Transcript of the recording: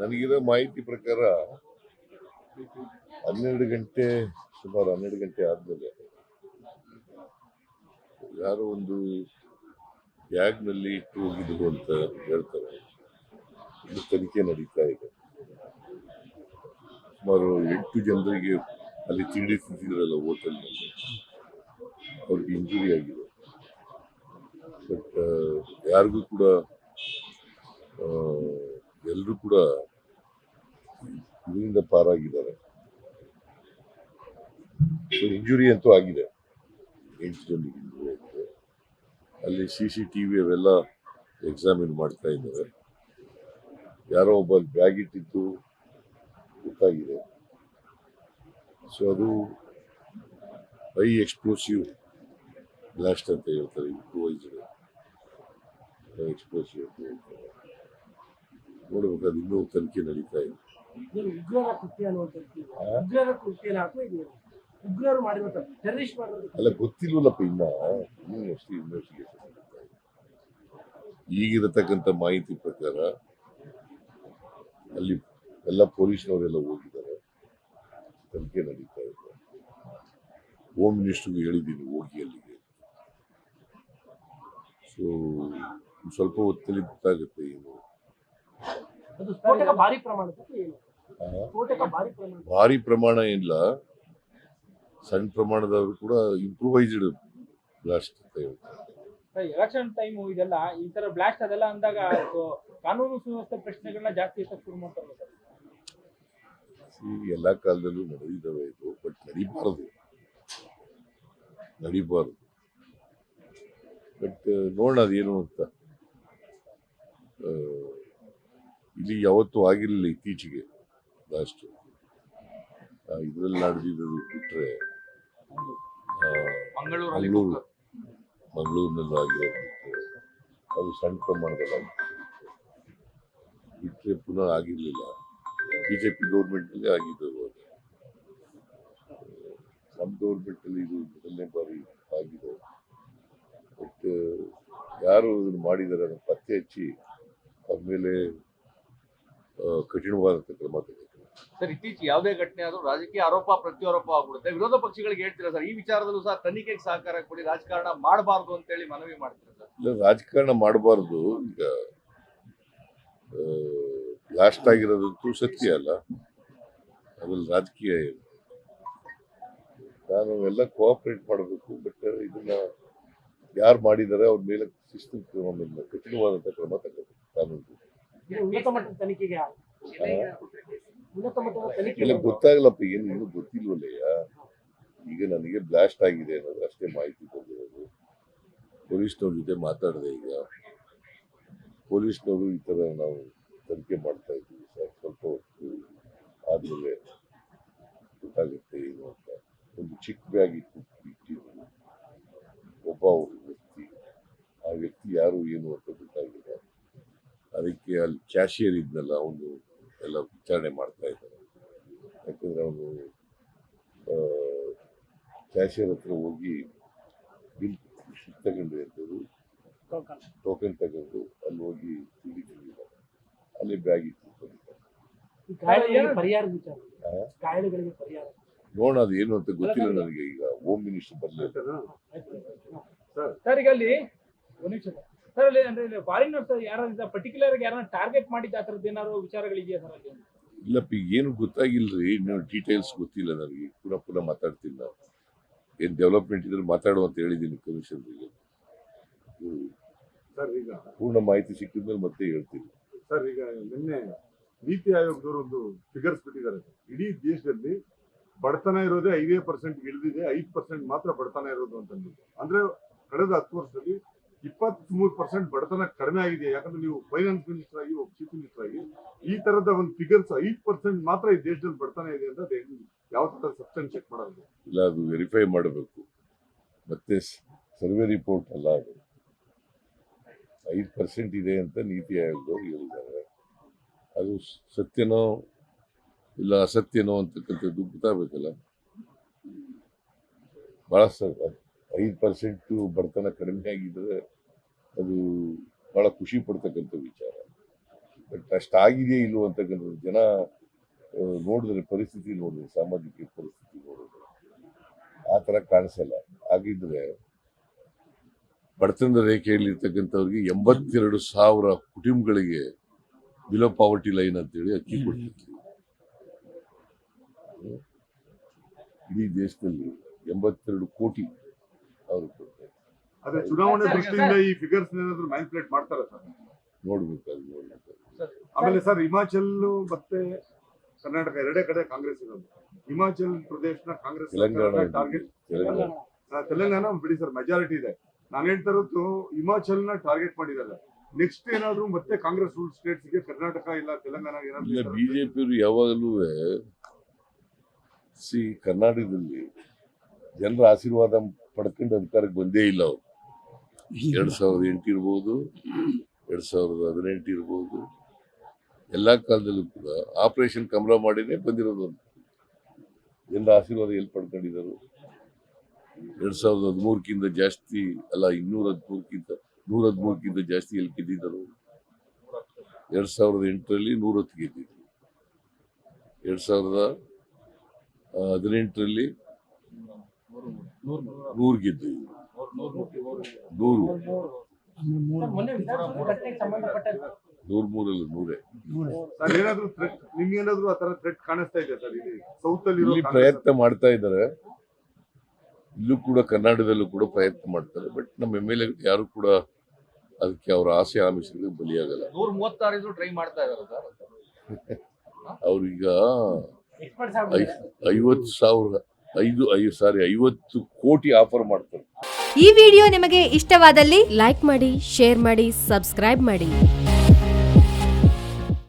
ನನಗಿರೋ ಮಾಹಿತಿ ಪ್ರಕಾರ ಹನ್ನೆರಡು ಗಂಟೆ, ಸುಮಾರು ಹನ್ನೆರಡು ಗಂಟೆ ಆದ್ಮೇಲೆ ಯಾರೋ ಒಂದು ಬ್ಯಾಗ್ನಲ್ಲಿ ಇಟ್ಟು ಹೋಗಿದ್ರು ಅಂತ ಹೇಳ್ತಾರೆ. ಇದು ತನಿಖೆ ನಡೀತಾ ಇದೆ. ಸುಮಾರು ಎಂಟು ಜನರಿಗೆ ಅಲ್ಲಿ ತಿಂಡಿ ತಿಂತಿದ್ರಲ್ಲ ಹೋಟೆಲ್ನಲ್ಲಿ ಅವ್ರಿಗೆ ಇಂಜುರಿ ಆಗಿದೆ. ಬಟ್ ಯಾರಿಗೂ ಕೂಡ ಎಲ್ಲರೂ ಕೂಡ ಇದರಿಂದ ಪಾರಾಗಿದ್ದಾರೆ. ಇಂಜುರಿ ಅಂತೂ ಆಗಿದೆ. ಎಂಟು ಇಂಜುರಿ ಆಗಿದೆ. ಅಲ್ಲಿ ಸಿ ಸಿ ಟಿ ವಿ ಅವೆಲ್ಲ ಎಕ್ಸಾಮಿನ್ ಮಾಡ್ತಾ ಇದ್ದಾರೆ. ಯಾರೋ ಒಬ್ಬ ಬ್ಯಾಗ್ ಇಟ್ಟಿದ್ದು ಗೊತ್ತಾಗಿದೆ. ಸೊ ಅದು ಹೈ ಎಕ್ಸ್ಪ್ಲೋಸಿವ್ ಬ್ಲಾಸ್ಟ್ ಅಂತ ಹೇಳ್ತಾರೆ ಇಂಪ್ರೂವೈಸ್ಡ್ ಹೇಳ್ತಾರೆ ನೋಡ್ಬೇಕು ಅದು ಇನ್ನೂ ತನಿಖೆ ನಡೀತಾ ಇದೆ ಉಗ್ರರ ಕೃತ್ಯ ಉಗ್ರರ ಕೃತ್ಯ ಉಗ್ರರು ಮಾಡಿರೋ ಟೆರರಿಸ್ಟ್ ಮಾಡಿರೋ ಅಲ್ಲ ಗೊತ್ತಿಲ್ವಲ್ಲಪ್ಪ ಇನ್ನ ಇನ್ನೂ ಅಷ್ಟು ಇನ್ವೆಸ್ಟಿಗೇಷನ್ ನಡೀತಾ ಇದೆ ಈಗಿರತಕ್ಕಂಥ ಮಾಹಿತಿ ಪ್ರಕಾರ ಅಲ್ಲಿ ಎಲ್ಲ ಪೊಲೀಸ್ನವರೆಲ್ಲ ಹೋಗಿದ್ದಾರೆ. ತನಿಖೆ ನಡೀತಾ ಇದೆ. ಹೋಮ್ ಮಿನಿಸ್ಟರ್ಗೂ ಹೇಳಿದ್ದೀನಿ ಹೋಗಿ ಅಲ್ಲಿಗೆ. ಸೊ ಸ್ವಲ್ಪ ಹೊತ್ತಲ್ಲಿ ಗೊತ್ತಾಗುತ್ತೆ ಏನು. ಭಾರಿ ಏನು? ಪ್ರಮಾಣ ಇಲ್ಲ. ಸಣ್ಣ ಪ್ರಮಾಣದವರು ಕೂಡ ಇಂಪ್ರೂವೈಸ್ಡ್ ಬ್ಲಾಸ್ಟ್ ಅಂತ ಹೇಳ್ತಾರೆ. ಎಲೆಕ್ಷನ್ ಟೈಮ್ ಇದೆಲ್ಲ ಈ ತರ ಬ್ಲಾಸ್ಟ್ ಅದೆಲ್ಲ ಅಂದಾಗ ಕಾನೂನು ಸುವ್ಯವಸ್ಥೆ ಪ್ರಶ್ನೆಗಳನ್ನ ಜಾಸ್ತಿ ಶುರು ಮಾಡ್ತಾರೆ. ಎಲ್ಲ ಕಾಲದಲ್ಲೂ ನಡೆದಿದ್ದಾವೆ ಇದು ಬಟ್ ನಡಿಬಾರದು. ನಡಿಬಾರದು. ಬಟ್ ನೋಡೋಣ ಅದೇನು ಅಂತ. ಇಲ್ಲಿ ಯಾವತ್ತೂ ಆಗಿರಲಿಲ್ಲ ಇತ್ತೀಚೆಗೆ ಲಾಸ್ಟ್ ಇದರಲ್ಲಿ ನಡೆದಿದ್ದು ಬಿಟ್ಟರೆ ಮಂಗಳೂರು. ಮಂಗಳೂರಿನಲ್ಲೂ ಆಗಿರೋದು ಅದು ಸಣ್ಣ ಪ್ರಮಾಣದಲ್ಲಿ ಬಿಟ್ಟರೆ ಪುನಃ ಆಗಿರಲಿಲ್ಲ. ಬಿ ಜೆ ಪಿ ಗೌರ್ಮೆಂಟಲ್ಲೇ ಆಗಿದ್ದು. ನಮ್ಮ ಗೌರ್ಮೆಂಟಲ್ಲಿ ಇದು ಮೊದಲನೇ ಬಾರಿ ಆಗಿದೆ. ಬಟ್ ಯಾರು ಇದನ್ನು ಮಾಡಿದ್ದಾರೆ ಅದನ್ನು ಪತ್ತೆ ಹಚ್ಚಿ ಮೇಲೆ ಕಠಿಣವಾದಂತ ಕಠಿಣವಾದಂಥ ಕ್ರಮ ಸರ್ ಇತ್ತೀಚೆಗೆ ಯಾವುದೇ ಘಟನೆ ಆದರೂ ರಾಜಕೀಯ ಆರೋಪ ಪ್ರತ್ಯಾರೋಪ ಆಗ್ಬಿಡುತ್ತೆ. ವಿರೋಧ ಪಕ್ಷಗಳಿಗೆ ಹೇಳ್ತೀರಾ ಸರ್? ಈ ವಿಚಾರದಲ್ಲೂ ಸಹ ತನಿಖೆಗೆ ಸಹಕಾರ ಕೊಡಿ ರಾಜಕಾರಣ ಮಾಡಬಾರ್ದು ಅಂತೇಳಿ ಮನವಿ ಮಾಡ್ತೀರಾ ಸರ್? ಇಲ್ಲ ರಾಜಕಾರಣ ಮಾಡಬಾರ್ದು. ಈಗ ಲಾಸ್ಟ್ ಆಗಿರೋದಂತೂ ಸತ್ಯ ಅಲ್ಲ. ಅದ್ರಲ್ಲಿ ರಾಜಕೀಯ ಏನು? ನಾನು ಎಲ್ಲ ಕೋಆಪರೇಟ್ ಮಾಡಬೇಕು ಬಟ್ ಇದನ್ನ ಯಾರು ಮಾಡಿದ್ದಾರೆ ಅವ್ರ ಮೇಲೆ ಶಿಸ್ತು ಕ್ರಮ ಕಠಿಣವಾದಂಥ ಕ್ರಮ ತಗೋಬೇಕು. ಕಾನೂನು ಉನ್ನತ ಮಟ್ಟದ ತನಿಖೆಗೆ ಉನ್ನತ ಮಟ್ಟದ ತನಿಖೆ ಎಲ್ಲ ಗೊತ್ತಾಗಲ್ಲಪ್ಪ ಏನು ಇನ್ನೂ ಗೊತ್ತಿಲ್ವಲ್ಲಯ್ಯ? ಈಗ ನನಗೆ ಬ್ಲಾಸ್ಟ್ ಆಗಿದೆ ಅನ್ನೋದು ಅಷ್ಟೇ ಮಾಹಿತಿ ಬಂದಿರೋದು. ಪೊಲೀಸ್ನವ್ರ ಜೊತೆ ಮಾತಾಡಿದೆ ಈಗ. ಪೊಲೀಸ್ನವರು ಈ ಥರ ನಾವು ತನಿಖೆ ಮಾಡ್ತಾ ಇದ್ದೀವಿ ಸರ್ ಸ್ವಲ್ಪ ಹೊತ್ತು ಆದಮೇಲೆ ಗೊತ್ತಾಗುತ್ತೆ ಏನು ಅಂತ. ಒಂದು ಚಿಕ್ಕ ಬ್ಯಾಗ್ ಇಟ್ಟು ಒಬ್ಬ ವ್ಯಕ್ತಿ ಆ ವ್ಯಕ್ತಿ ಯಾರು ಏನು ಅಂತ ಗೊತ್ತಾಗಿಲ್ಲ. ಅದಕ್ಕೆ ಅಲ್ಲಿ ಕ್ಯಾಶಿಯರ್ ಇದ್ನಲ್ಲ ಅವನು ಎಲ್ಲ ವಿಚಾರಣೆ ಮಾಡ್ತಾ ಇದ್ದಾರೆ ಯಾಕಂದ್ರೆ ಅವನು ಕ್ಯಾಶಿಯರ್ ಹತ್ರ ಹೋಗಿ ಬಿಲ್ ತಗೊಂಡು ಅಂತದ್ದು ಟೋಕನ್. ಟೋಕನ್ ತಗೊಂಡು ಅಲ್ಲಿ ಹೋಗಿ ತಿಂಡಿ ತಿಂದಿದ್ದಾರೆ ಅಲ್ಲಿ ಬ್ಯಾಗ್ ಇತ್ತು ಈ ಕಾಯಿಲೆಗಳಿಗೆ ಪರಿಹಾರ ವಿಚಾರ. ಆ? ಪರಿಹಾರ. ನೋಡೋಣ ಅದು ಏನು ಅಂತ ಗೊತ್ತಿಲ್ಲ ನನಗೆ ಈಗ. ಹೋಮ್ ಮಿನಿಸ್ಟರ್ ಬರಲಿಲ್ಲ ಸರ್ ಈಗ ಅಲ್ಲಿ ಒಂದು ನಿಮಿಷ ಸರ್ ಅಲ್ಲಿ ಅಂದ್ರೆ ಫಾರಿನರ್ಸ್ ಯಾರು ಪರ್ಟಿಕ್ಯುಲರ್ ಯಾರನ್ನ ಟಾರ್ಗೆಟ್ ಮಾಡಿದ ಆ ಥರದ್ದು ಏನಾದ್ರು ವಿಚಾರಗಳಿದೆಯಾ ಸರ್ ಅಲ್ಲಿ? ಇಲ್ಲಪ್ಪ ಈಗ ಏನು ಗೊತ್ತಾಗಿಲ್ರಿ. ನೀವು ಡೀಟೇಲ್ಸ್ ಗೊತ್ತಿಲ್ಲ ನನಗೆ. ಪುನಃ ಪುನಃ ಮಾತಾಡ್ತಿಲ್ಲ ಏನು ಡೆವಲಪ್ಮೆಂಟ್ ಇದ್ರೆ ಮಾತಾಡು ಅಂತ ಹೇಳಿದ್ದೀನಿ ಕಮಿಷನ್ರಿಗೆ ಸರ್ ಈಗ ಪೂರ್ಣ ಮಾಹಿತಿ ಸಿಕ್ಕಿದ್ಮೇಲೆ ಮತ್ತೆ ಹೇಳ್ತೀನಿ. ಸರ್ ಈಗ ನಿನ್ನೆ ನೀತಿ ಆಯೋಗದವರು ಒಂದು ಫಿಗರ್ಸ್ ಬಿಟ್ಟಿದ್ದಾರೆ. ಇಡೀ ದೇಶದಲ್ಲಿ ಬಡತನ ಇರೋದೇ ಐದೇ ಪರ್ಸೆಂಟ್ ಇಳಿದಿದೆ. ಐದು ಪರ್ಸೆಂಟ್ ಮಾತ್ರ ಬಡತನ ಇರೋದು ಅಂತಂದ್ಬಿಟ್ಟು ಅಂದ್ರೆ ಕಳೆದ ಹತ್ತು ವರ್ಷದಲ್ಲಿ ಇಪ್ಪತ್ಮೂರು ಪರ್ಸೆಂಟ್ ಬಡತನ ಕಡಿಮೆ ಆಗಿದೆ. ಯಾಕಂದ್ರೆ ನೀವು ಫೈನಾನ್ಸ್ ಮಿನಿಸ್ಟರ್ ಆಗಿ, ಒಬ್ಬ ಚೀಫ್ ಮಿನಿಸ್ಟರ್ ಆಗಿ, ಈ ತರದ ಒಂದು ಫಿಗರ್ಸ್ ಐದು ಪರ್ಸೆಂಟ್ ಮಾತ್ರ ಈ ದೇಶದಲ್ಲಿ ಬಡತನ ಇದೆ ಅಂತ ಯಾವ ತರ ಸಬ್ಸ್ಟೆನ್ಸ್ ಚೆಕ್ ಮಾಡೋದು ಇಲ್ಲ, ಅದು ವೆರಿಫೈ ಮಾಡಬೇಕು. ಮತ್ತೆ ಸರ್ವೆ ರಿಪೋರ್ಟ್ ಅಲ್ಲ ಅದು. ಐದು ಪರ್ಸೆಂಟ್ ಇದೆ ಅಂತ ನೀತಿ ಆಯೋಗದವ್ರು ಹೇಳಿದ್ದಾರೆ. ಅದು ಸತ್ಯನೋ ಇಲ್ಲ ಅಸತ್ಯನೋ ಅಂತಕ್ಕಂಥದ್ದು ಗೊತ್ತಾಗಬೇಕಲ್ಲ. ಭಾಳ ಐದು ಪರ್ಸೆಂಟು ಬಡತನ ಕಡಿಮೆ ಆಗಿದ್ರೆ ಅದು ಬಹಳ ಖುಷಿ ಪಡ್ತಕ್ಕಂಥ ವಿಚಾರ. ಬಟ್ ಅಷ್ಟಾಗಿದೆಯೇ ಇಲ್ವೋ ಅಂತಕ್ಕಂಥದ್ದು ಜನ ನೋಡಿದ್ರೆ ಪರಿಸ್ಥಿತಿ ನೋಡಿದ್ರೆ ಸಾಮಾಜಿಕ ಪರಿಸ್ಥಿತಿ ನೋಡಿದ್ರೆ ಆ ಥರ ಕಾಣಿಸಲ್ಲ. ಹಾಗಿದ್ರೆ ಬಡತನದ ರೇಖೆಯಲ್ಲಿ ಇರ್ತಕ್ಕಂಥವ್ರಿಗೆ ಎಂಬತ್ತೆರಡು ಸಾವಿರ ಕುಟುಂಬಗಳಿಗೆ ಬಿಲೋ ಪಾವರ್ಟಿ ಲೈನ್ ಅಂತೇಳಿ ಅಕ್ಕಿ ಕೊಡ್ತಿದ್ವಿ. ಇಡೀ ದೇಶದಲ್ಲಿ ಎಂಬತ್ತೆರಡು ಕೋಟಿ ಅವರು ಅದೇ ಚುನಾವಣೆ ದೃಷ್ಟಿಯಿಂದ ಈ ಫಿಗರ್ಸ್ ಏನಾದ್ರು ಮ್ಯಾನಿಪುಲೇಟ್ ಮಾಡ್ತಾರೆ ಸರ್? ನೋಡ್ಬೋದು ನೋಡ್ಬೇಕಾದ್ರೆ ಆಮೇಲೆ ಸರ್. ಹಿಮಾಚಲ್ ಮತ್ತೆ ಕರ್ನಾಟಕ ಎರಡೇ ಕಡೆ ಕಾಂಗ್ರೆಸ್ ಇರೋದು. ಹಿಮಾಚಲ್ ಪ್ರದೇಶನ ಕಾಂಗ್ರೆಸ್ ತೆಲಂಗಾಣ ಟಾರ್ಗೆಟ್ ತೆಲಂಗಾಣ. ತೆಲಂಗಾಣ ಬಿಡಿ ಸರ್ ಮೆಜಾರಿಟಿ ಇದೆ. ನಾನು ಹೇಳ್ತಾ ಇರೋದು ಹಿಮಾಚಲ್ನ ಟಾರ್ಗೆಟ್ ಮಾಡಿದ್ದಾರೆ. ನೆಕ್ಸ್ಟ್ ಏನಾದ್ರು ಮತ್ತೆ ಕಾಂಗ್ರೆಸ್ ರೂಲ್ ಸ್ಟೇಟ್ಸ್ಗೆ ಕರ್ನಾಟಕ ಇಲ್ಲ ತೆಲಂಗಾಣ ಏನಾದ್ರು ಬಿಜೆಪಿಯವರು ಯಾವಾಗಲೂ ಸಿ ಕರ್ನಾಟಕದಲ್ಲಿ ಜನರ ಆಶೀರ್ವಾದ ಪಡ್ಕೊಂಡು ಅಧಿಕಾರಕ್ಕೆ ಬಂದೇ ಇಲ್ಲ ಅವರು. ಎರಡ್ ಸಾವಿರದ ಎಂಟು ಇರ್ಬೋದು, ಎರಡು ಸಾವಿರದ ಹದಿನೆಂಟು ಇರ್ಬೋದು. ಎಲ್ಲಾ ಕಾಲದಲ್ಲೂ ಕೂಡ ಆಪರೇಷನ್ ಕಮಲ ಮಾಡಿನೇ ಬಂದಿರೋದು ಎಲ್ಲ ಆಶೀರ್ವಾದ ಎಲ್ಲಿ ಪಡ್ಕೊಂಡಿದ್ದಾರೆ? ಎರಡು ಸಾವಿರದ ಹದಿಮೂರಕ್ಕಿಂತ ಜಾಸ್ತಿ ಅಲ್ಲ, ಇನ್ನೂರ ಹದಿಮೂರಕ್ಕಿಂತ, ನೂರ ಹದಿಮೂರಕ್ಕಿಂತ ಜಾಸ್ತಿ ಎಲ್ಲಿ ಗೆದ್ದಿದ್ದರು? ಎರಡು ಸಾವಿರದ ಎಂಟರಲ್ಲಿ ನೂರ ಹತ್ತು ಗೆದ್ದಿದ್ರು. ಎರಡು ಸಾವಿರದ ಹದಿನೆಂಟರಲ್ಲಿ ನೂರು ಗೆದ್ದಿದ್ರು. ನೂರು. ನೂರ್ ಮೂರಲ್ಲಿ ನೂರೇ. ಸರ್ ಏನಾದ್ರು ಥ್ರೆಟ್ ನಿಮ್ಗೆ ಆ ತರ ಥ್ರೆಟ್ ಕಾಣಿಸ್ತಾ ಇದೆ ಸರ್? ಇಲ್ಲಿ ಸೌತ್ ಅಲ್ಲಿ ಇಲ್ಲಿ ಪ್ರಯತ್ನ ಮಾಡ್ತಾ ಇದ್ದಾರೆ. ಇಲ್ಲೂ ಕೂಡ ಕರ್ನಾಟಕದಲ್ಲೂ ಕೂಡ ಪ್ರಯತ್ನ ಮಾಡ್ತಾರೆ. ಬಟ್ ನಮ್ಮ ಎಂ ಎಲ್ ಎ ಯಾರು ಕೂಡ ಅದಕ್ಕೆ ಅವರ ಆಸೆ ಆಮಿಷಗಳಿಗೆ ಬಲಿಯಾಗಲ್ಲ. ನೂರ ಮೂವತ್ತಾರು ಟ್ರೈ ಮಾಡ್ತಾ ಇದಾರೆ ಸರ್. ಅವ್ರೀಗ ಐವತ್ತು ಸಾವಿರ. ಐದು ಐದು ಸಾರಿ, ಐವತ್ತು ಕೋಟಿ ಆಫರ್ ಮಾಡ್ತಾರೆ. ಈ ವಿಡಿಯೋ ನಿಮಗೆ ಇಷ್ಟವಾದಲ್ಲಿ ಲೈಕ್ ಮಾಡಿ ಶೇರ್ ಮಾಡಿ ಸಬ್ಸ್ಕ್ರೈಬ್ ಮಾಡಿ.